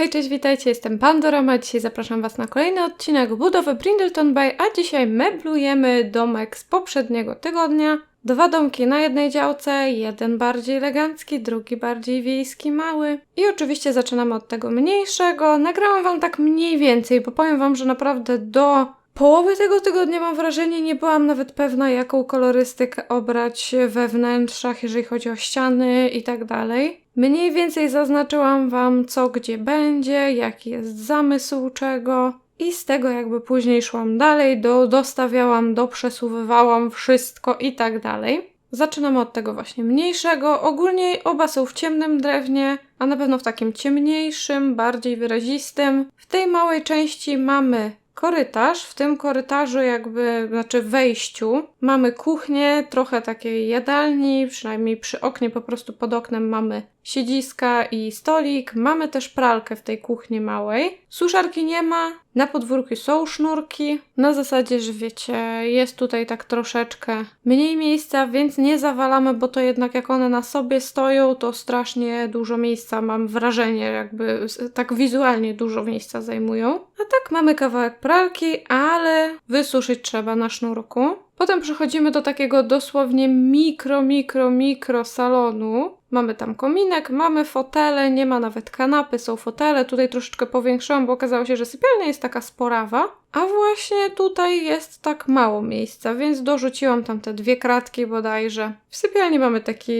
Hej, cześć, witajcie, jestem Pandorama. Dzisiaj zapraszam Was na kolejny odcinek budowy Brindleton Bay, a dzisiaj meblujemy domek z poprzedniego tygodnia. Dwa domki na jednej działce, jeden bardziej elegancki, drugi bardziej wiejski, mały. I oczywiście zaczynamy od tego mniejszego. Nagrałam Wam tak mniej więcej, bo powiem Wam, że naprawdę do połowy tego tygodnia mam wrażenie, nie byłam nawet pewna, jaką kolorystykę obrać we wnętrzach, jeżeli chodzi o ściany i tak dalej. Mniej więcej zaznaczyłam Wam, co gdzie będzie, jaki jest zamysł czego. I z tego jakby później szłam dalej, do, dostawiałam, doprzesuwywałam wszystko i tak dalej. Zaczynamy od tego właśnie mniejszego. Ogólnie oba są w ciemnym drewnie, a na pewno w takim ciemniejszym, bardziej wyrazistym. W tej małej części mamy korytarz. W tym korytarzu, jakby, znaczy wejściu, mamy kuchnię, trochę takiej jadalni, przynajmniej przy oknie, po prostu pod oknem mamy siedziska i stolik. Mamy też pralkę w tej kuchni małej. Suszarki nie ma, na podwórku są sznurki. Na zasadzie, że wiecie, jest tutaj tak troszeczkę mniej miejsca, więc nie zawalamy, bo to jednak jak one na sobie stoją, to strasznie dużo miejsca mam wrażenie, jakby tak wizualnie dużo miejsca zajmują. A tak mamy kawałek pralki, ale wysuszyć trzeba na sznurku. Potem przechodzimy do takiego dosłownie mikro, mikro, mikro salonu. Mamy tam kominek, mamy fotele, nie ma nawet kanapy, są fotele. Tutaj troszeczkę powiększyłam, bo okazało się, że sypialnia jest taka sporawa. A właśnie tutaj jest tak mało miejsca, więc dorzuciłam tam te dwie kratki bodajże. W sypialni mamy taki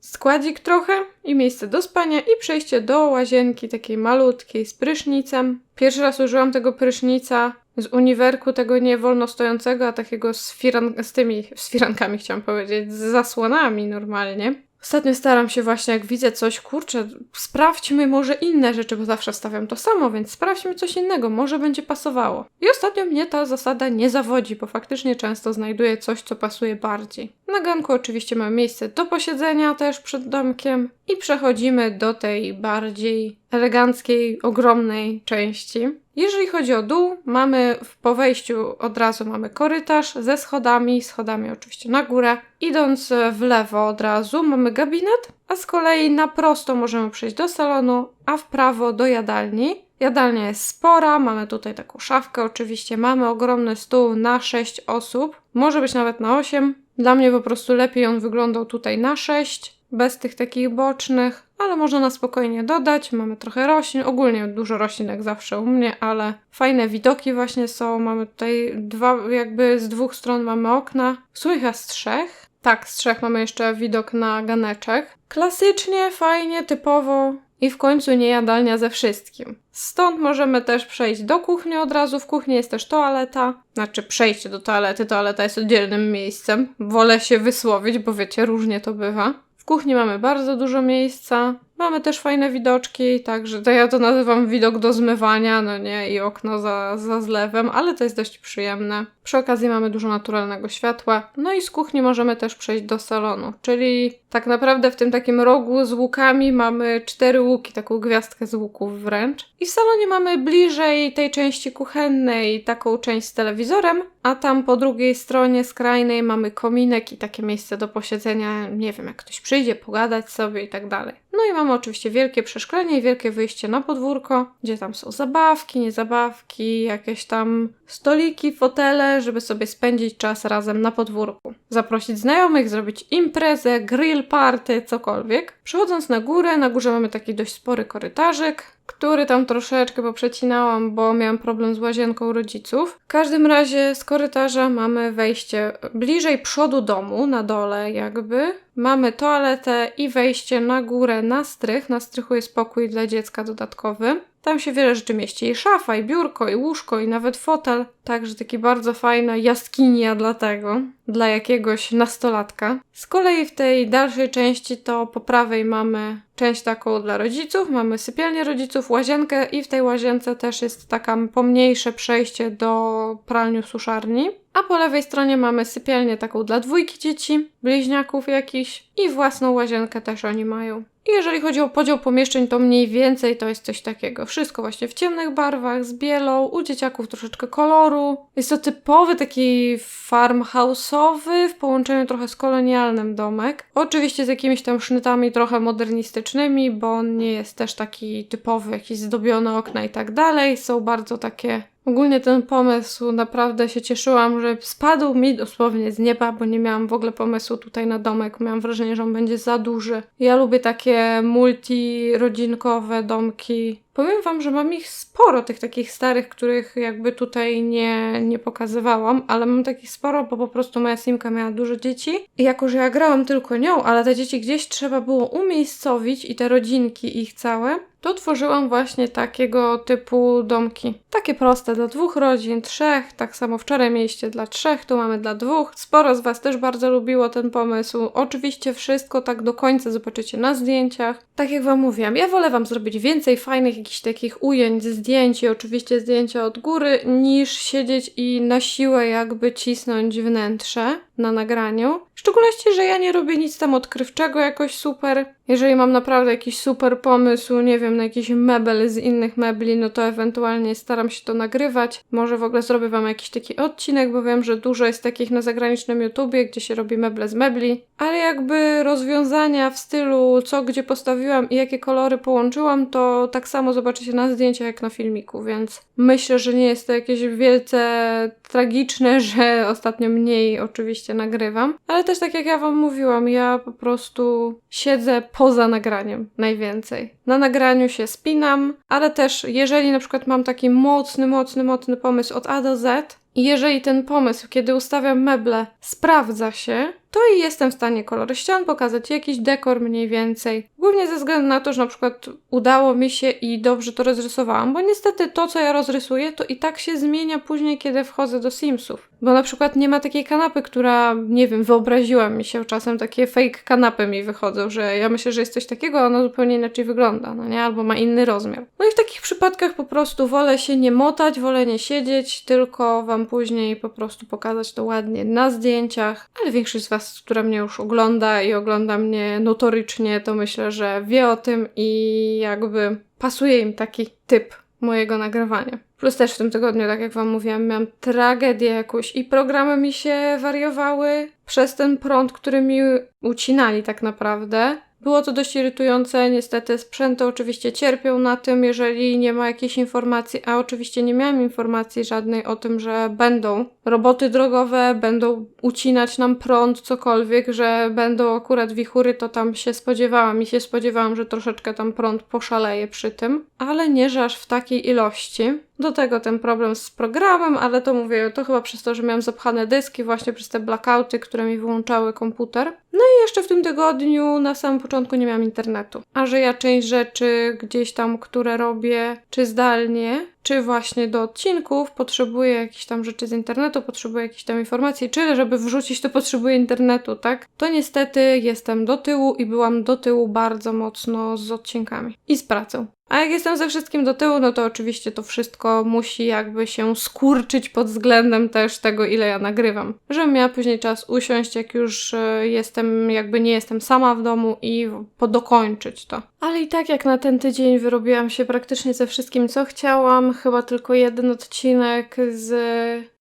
składzik trochę i miejsce do spania i przejście do łazienki takiej malutkiej z prysznicem. Pierwszy raz użyłam tego prysznica z uniwerku tego nie wolno stojącego, a takiego z, firan z tymi z firankami chciałam powiedzieć, z zasłonami normalnie. Ostatnio staram się właśnie, jak widzę coś, kurczę, sprawdźmy może inne rzeczy, bo zawsze stawiam to samo, więc sprawdźmy coś innego, może będzie pasowało. I ostatnio mnie ta zasada nie zawodzi, bo faktycznie często znajduję coś, co pasuje bardziej. Na ganku oczywiście mamy miejsce do posiedzenia też przed domkiem i przechodzimy do tej bardziej eleganckiej, ogromnej części. Jeżeli chodzi o dół, mamy po wejściu od razu mamy korytarz ze schodami, schodami oczywiście na górę. Idąc w lewo od razu mamy gabinet, a z kolei na prosto możemy przejść do salonu, a w prawo do jadalni. Jadalnia jest spora, mamy tutaj taką szafkę oczywiście, mamy ogromny stół na 6 osób, może być nawet na 8. Dla mnie po prostu lepiej on wyglądał tutaj na 6 bez tych takich bocznych, ale można na spokojnie dodać. Mamy trochę roślin, ogólnie dużo roślin jak zawsze u mnie, ale fajne widoki właśnie są. Mamy tutaj dwa, jakby z dwóch stron mamy okna, słycha z trzech. Tak, z trzech mamy jeszcze widok na ganeczek. Klasycznie, fajnie, typowo. I w końcu nie jadalnia ze wszystkim. Stąd możemy też przejść do kuchni od razu. W kuchni jest też toaleta. Znaczy przejście do toalety. Toaleta jest oddzielnym miejscem. Wolę się wysłowić, bo wiecie, różnie to bywa. Kuchni mamy bardzo dużo miejsca. Mamy też fajne widoczki, także to ja to nazywam widok do zmywania, no nie, i okno za, za zlewem, ale to jest dość przyjemne. Przy okazji mamy dużo naturalnego światła. No i z kuchni możemy też przejść do salonu, czyli tak naprawdę w tym takim rogu z łukami mamy cztery łuki, taką gwiazdkę z łuków wręcz. I w salonie mamy bliżej tej części kuchennej taką część z telewizorem, a tam po drugiej stronie skrajnej mamy kominek i takie miejsce do posiedzenia, nie wiem, jak ktoś przyjdzie, pogadać sobie i tak dalej. No i mamy oczywiście wielkie przeszklenie i wielkie wyjście na podwórko, gdzie tam są zabawki, niezabawki, jakieś tam stoliki, fotele, żeby sobie spędzić czas razem na podwórku. Zaprosić znajomych, zrobić imprezę, grill party, cokolwiek. Przechodząc na górę, na górze mamy taki dość spory korytarzyk, który tam troszeczkę poprzecinałam, bo miałam problem z łazienką rodziców. W każdym razie z korytarza mamy wejście bliżej przodu domu, na dole jakby. Mamy toaletę i wejście na górę na strych. Na strychu jest pokój dla dziecka dodatkowy. Tam się wiele rzeczy mieści. I szafa, i biurko, i łóżko, i nawet fotel. Także taki bardzo fajna jaskinia dlatego, dla jakiegoś nastolatka. Z kolei w tej dalszej części to po prawej mamy część taką dla rodziców, mamy sypialnię rodziców, łazienkę i w tej łazience też jest taka pomniejsze przejście do pralniu suszarni. A po lewej stronie mamy sypialnię taką dla dwójki dzieci, bliźniaków jakiś i własną łazienkę też oni mają. I jeżeli chodzi o podział pomieszczeń, to mniej więcej to jest coś takiego. Wszystko właśnie w ciemnych barwach, z bielą, u dzieciaków troszeczkę koloru, Jest to typowy taki farmhouse'owy w połączeniu trochę z kolonialnym domek. Oczywiście z jakimiś tam sznytami trochę modernistycznymi, bo on nie jest też taki typowy, jakiś zdobione okna i tak dalej. Są bardzo takie Ogólnie ten pomysł naprawdę się cieszyłam, że spadł mi dosłownie z nieba, bo nie miałam w ogóle pomysłu tutaj na domek. Miałam wrażenie, że on będzie za duży. Ja lubię takie multi-rodzinkowe domki. Powiem Wam, że mam ich sporo, tych takich starych, których jakby tutaj nie, nie pokazywałam, ale mam takich sporo, bo po prostu moja Simka miała dużo dzieci. I jako, że ja grałam tylko nią, ale te dzieci gdzieś trzeba było umiejscowić i te rodzinki ich całe, to tworzyłam właśnie takiego typu domki. Takie proste dla dwóch rodzin, trzech. Tak samo wczoraj mieliście dla trzech, tu mamy dla dwóch. Sporo z Was też bardzo lubiło ten pomysł. Oczywiście wszystko tak do końca zobaczycie na zdjęciach. Tak jak Wam mówiłam, ja wolę Wam zrobić więcej fajnych jakichś takich ujęć, zdjęć i oczywiście zdjęcia od góry, niż siedzieć i na siłę jakby cisnąć wnętrze na nagraniu. W szczególności, że ja nie robię nic tam odkrywczego jakoś super. Jeżeli mam naprawdę jakiś super pomysł, nie wiem, na jakiś mebel z innych mebli, no to ewentualnie staram się to nagrywać. Może w ogóle zrobię Wam jakiś taki odcinek, bo wiem, że dużo jest takich na zagranicznym YouTubie, gdzie się robi meble z mebli. Ale jakby rozwiązania w stylu co gdzie postawiłam i jakie kolory połączyłam, to tak samo zobaczycie na zdjęciach jak na filmiku, więc myślę, że nie jest to jakieś wielce tragiczne, że ostatnio mniej oczywiście nagrywam. Ale też tak jak ja Wam mówiłam, ja po prostu siedzę poza nagraniem najwięcej. Na nagraniu się spinam, ale też jeżeli na przykład mam taki mocny, mocny, mocny pomysł od A do Z, i jeżeli ten pomysł, kiedy ustawiam meble, sprawdza się, to i jestem w stanie kolory ścian pokazać, jakiś dekor mniej więcej. Głównie ze względu na to, że na przykład udało mi się i dobrze to rozrysowałam, bo niestety to, co ja rozrysuję, to i tak się zmienia później, kiedy wchodzę do Simsów. Bo na przykład nie ma takiej kanapy, która, nie wiem, wyobraziłam mi się czasem, takie fake kanapy mi wychodzą, że ja myślę, że jest coś takiego, a ona zupełnie inaczej wygląda, no nie? Albo ma inny rozmiar. No i w takich przypadkach po prostu wolę się nie motać, wolę nie siedzieć, tylko Wam później po prostu pokazać to ładnie na zdjęciach, ale większość z Was, która mnie już ogląda i ogląda mnie notorycznie, to myślę, że wie o tym i jakby pasuje im taki typ mojego nagrywania. Plus też w tym tygodniu, tak jak Wam mówiłam, miałam tragedię jakąś i programy mi się wariowały przez ten prąd, który mi ucinali tak naprawdę. Było to dość irytujące, niestety sprzęty oczywiście cierpią na tym, jeżeli nie ma jakiejś informacji, a oczywiście nie miałam informacji żadnej o tym, że będą roboty drogowe, będą ucinać nam prąd, cokolwiek, że będą akurat wichury, to tam się spodziewałam i się spodziewałam, że troszeczkę tam prąd poszaleje przy tym, ale nie, że aż w takiej ilości. Do tego ten problem z programem, ale to mówię, to chyba przez to, że miałam zapchane dyski, właśnie przez te blackouty, które mi wyłączały komputer. No i jeszcze w tym tygodniu na samym początku nie miałam internetu. A że ja część rzeczy gdzieś tam, które robię, czy zdalnie, czy właśnie do odcinków potrzebuję jakichś tam rzeczy z internetu, potrzebuję jakichś tam informacji, czy żeby wrzucić, to potrzebuję internetu, tak? To niestety jestem do tyłu i byłam do tyłu bardzo mocno z odcinkami i z pracą. A jak jestem ze wszystkim do tyłu, no to oczywiście to wszystko musi jakby się skurczyć pod względem też tego, ile ja nagrywam. Żebym miała później czas usiąść, jak już e, jestem, jakby nie jestem sama w domu i podokończyć to. Ale i tak jak na ten tydzień wyrobiłam się praktycznie ze wszystkim, co chciałam. Chyba tylko jeden odcinek z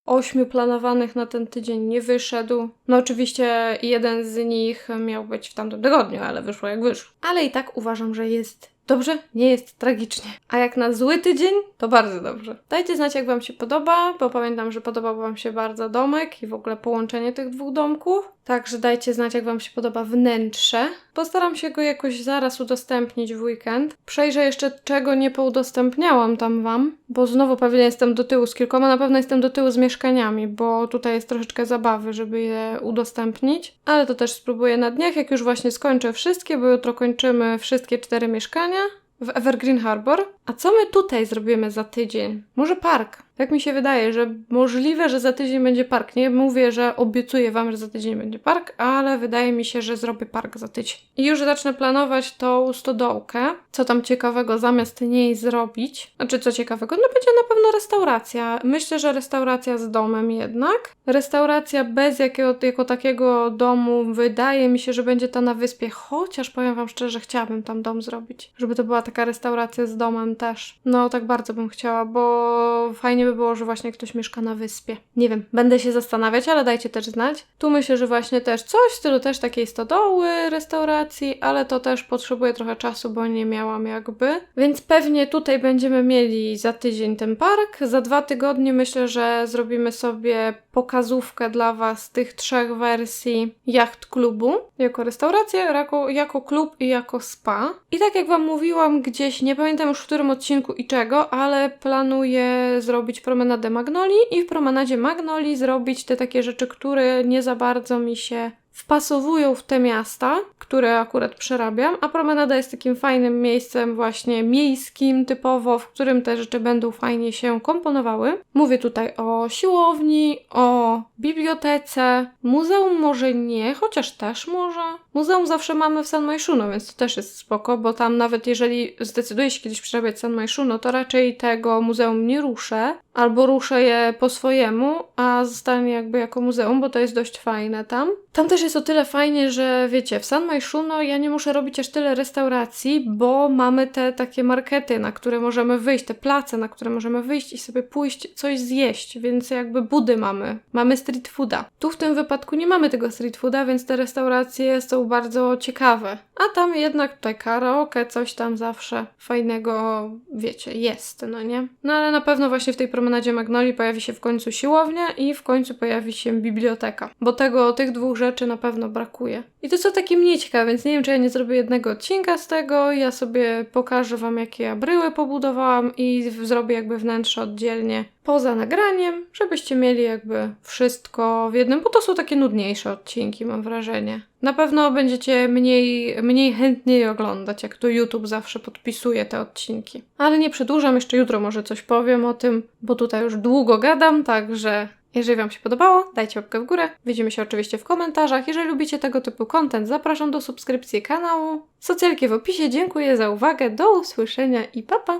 ośmiu planowanych na ten tydzień nie wyszedł. No oczywiście jeden z nich miał być w tamtym tygodniu, ale wyszło jak wyszło. Ale i tak uważam, że jest Dobrze? Nie jest tragicznie. A jak na zły tydzień, to bardzo dobrze. Dajcie znać, jak Wam się podoba, bo pamiętam, że podobał Wam się bardzo domek i w ogóle połączenie tych dwóch domków. Także dajcie znać, jak Wam się podoba wnętrze. Postaram się go jakoś zaraz udostępnić w weekend. Przejrzę jeszcze, czego nie poudostępniałam tam Wam, bo znowu pewnie jestem do tyłu z kilkoma, na pewno jestem do tyłu z mieszkaniami, bo tutaj jest troszeczkę zabawy, żeby je udostępnić. Ale to też spróbuję na dniach, jak już właśnie skończę wszystkie, bo jutro kończymy wszystkie cztery mieszkania w Evergreen Harbor. A co my tutaj zrobimy za tydzień? Może park? Tak mi się wydaje, że możliwe, że za tydzień będzie park. Nie mówię, że obiecuję Wam, że za tydzień będzie park, ale wydaje mi się, że zrobię park za tydzień. I już zacznę planować tą stodołkę. Co tam ciekawego zamiast niej zrobić? Znaczy, co ciekawego? No będzie na pewno restauracja. Myślę, że restauracja z domem jednak. Restauracja bez jakiego, jako takiego domu wydaje mi się, że będzie ta na wyspie, chociaż powiem Wam szczerze, chciałabym tam dom zrobić. Żeby to była taka restauracja z domem też. No, tak bardzo bym chciała, bo fajnie by było, że właśnie ktoś mieszka na wyspie. Nie wiem, będę się zastanawiać, ale dajcie też znać. Tu myślę, że właśnie też coś w stylu też takiej stodoły, restauracji, ale to też potrzebuje trochę czasu, bo nie miałam jakby. Więc pewnie tutaj będziemy mieli za tydzień ten park. Za dwa tygodnie myślę, że zrobimy sobie pokazówkę dla Was tych trzech wersji jacht klubu. Jako restaurację, jako, jako klub i jako spa. I tak jak Wam mówiłam gdzieś, nie pamiętam już w którym odcinku i czego, ale planuję zrobić promenadę Magnolii i w promenadzie Magnolii zrobić te takie rzeczy, które nie za bardzo mi się wpasowują w te miasta, które akurat przerabiam, a promenada jest takim fajnym miejscem właśnie miejskim typowo, w którym te rzeczy będą fajnie się komponowały. Mówię tutaj o siłowni, o bibliotece, muzeum może nie, chociaż też może. Muzeum zawsze mamy w San Majszuno, więc to też jest spoko, bo tam nawet jeżeli zdecyduję się kiedyś przerabiać San Majszuno, to raczej tego muzeum nie ruszę, albo ruszę je po swojemu, a zostanie jakby jako muzeum, bo to jest dość fajne tam. Tam też jest o tyle fajnie, że wiecie, w San Majszuno ja nie muszę robić aż tyle restauracji, bo mamy te takie markety, na które możemy wyjść, te place, na które możemy wyjść i sobie pójść coś zjeść, więc jakby budy mamy. Mamy street fooda. Tu w tym wypadku nie mamy tego street fooda, więc te restauracje są bardzo ciekawe. A tam jednak tutaj karaoke, coś tam zawsze fajnego, wiecie, jest, no nie? No ale na pewno właśnie w tej promenadzie Magnolii pojawi się w końcu siłownia i w końcu pojawi się biblioteka, bo tego, tych dwóch rzeczy na pewno brakuje. I to są takie mniej ciekawe, więc nie wiem, czy ja nie zrobię jednego odcinka z tego. Ja sobie pokażę Wam, jakie ja bryły pobudowałam i zrobię jakby wnętrze oddzielnie poza nagraniem, żebyście mieli jakby wszystko w jednym, bo to są takie nudniejsze odcinki, mam wrażenie. Na pewno będziecie mniej, mniej chętniej oglądać, jak to YouTube zawsze podpisuje te odcinki. Ale nie przedłużam, jeszcze jutro może coś powiem o tym, bo tutaj już długo gadam, także jeżeli Wam się podobało, dajcie łapkę w górę. Widzimy się oczywiście w komentarzach. Jeżeli lubicie tego typu content, zapraszam do subskrypcji kanału. Socjalki w opisie. Dziękuję za uwagę. Do usłyszenia i pa pa!